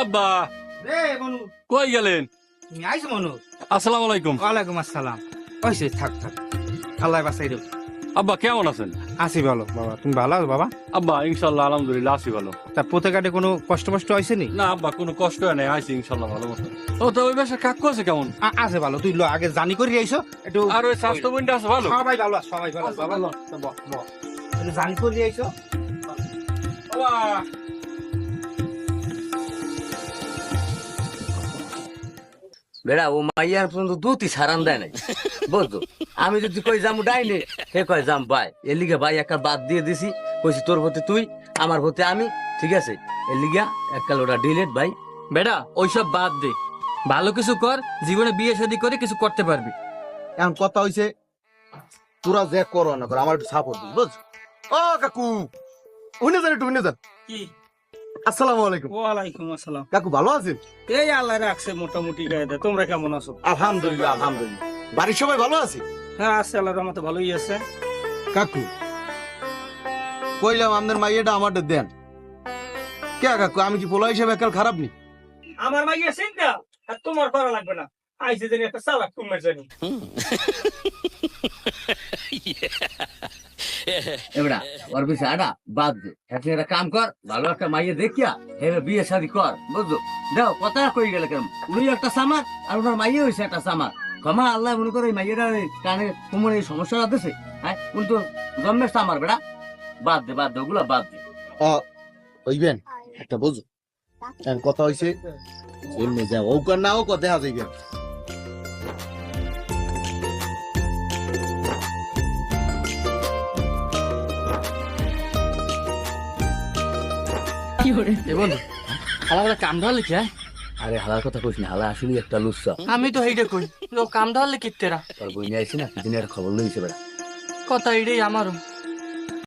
আব্বা রে মনু। কই গেলেন? তুমি আইছো মনু? আসসালামু আলাইকুম। ওয়ালাইকুম আসসালাম। ওইসে থাক থাক। আল্লাহ বাসাই দেব আব্বা কেমন আছেন? আছি ভালো বাবা। তুমি ভালো আছো বাবা? আব্বা ইনশাল্লাহ আলহামদুলিল্লাহ আছি ভালো। তা কোনো কষ্ট কষ্ট হয়েছে নি? না আব্বা কোনো কষ্ট হয় নাই। ইনশাল্লাহ ভালো মতো। ও তো ওই বাসার কাকু আছে কেমন? আছে ভালো তুই লো আগে জানি করে আইছো। একটু আর ওই স্বাস্থ্য বইনটা আছে ভালো? সবাই ভালো সবাই ভালো বাবা। লো, তো বহ, বহ। একটু জানি করে আইছো। বাবা। বেড়া ও মাইয়ার পর্যন্ত দুটি সারান দেয় নাই। বুঝতো আমি যদি কই যাম ডাইনে হে কয় যাম ভাই এর লিগে ভাই একটা বাদ দিয়ে দিছি। কইছি তোর হতে তুই আমার হতে আমি ঠিক আছে? এর লিগা একটা ওটা ডিলেট ভাই। বেটা ওইসব বাদ দে। ভালো কিছু কর জীবনে বিয়ে শাদী করে কিছু করতে পারবি। এখন কথা হইছে তোরা যে করো না করো আমার একটু সাপোর্ট দিস বুঝ ও কাকু উনি যান একটু উনি যান। কি? আসসালামু আলাইকুম। ওয়ালাইকুম আসসালাম। কাকু ভালো আছেন? এই আল্লাহ রাখছে মোটামুটি গায়ে তোমরা কেমন আছো? আলহামদুলিল্লাহ আলহামদুলিল্লাহ। বাড়ির সবাই ভালো আছে? হ্যাঁ আছে আল্লাহর রহমতে ভালোই আছে। কাকু কইলাম আপনার মাইয়াটা দেন। কে কাকু আমি কি পোলা হিসেবে একাল খারাপ নি? আমার মাইয়া চিন্তা আর তোমার করা লাগবে না। আইসে জানি একটা চালাক জানি এবড়া ওর পিছে আডা বাদ দে। এখন একটা কাম কর, ভালো একটা মাইয়ে দেখিয়া এবার বিয়ে শাদি কর, বুঝছ? দাও, কথা কই গেলে কেন? উনি একটা সামার, আর ওনার মাইয়ে হয়েছে একটা সামার। ক্ষমা আল্লাহ মনে করে এই মাইয়েরা কানে কুমোর এই সমস্যা আছে হ্যাঁ? কিন্তু জন্মের সামার বেড়া বাদ দে বাদ দে, ওগুলা বাদ দে। হইবেন? একটা বুঝো। কথা হইছে এমনি যাও। ও না ও কথা দেখা যাইবেন এ বন্ধু কাম ধরলে কি হ্যাঁ? আরে হালার কথা কইস না হালা আসলে একটা লুচ্ছা আমি তো হেইডে কই তো কাম ধরলে তেরা। বই নিয়ে না দিনের খবর লইছে বেড়া? কথা এটাই আমারও।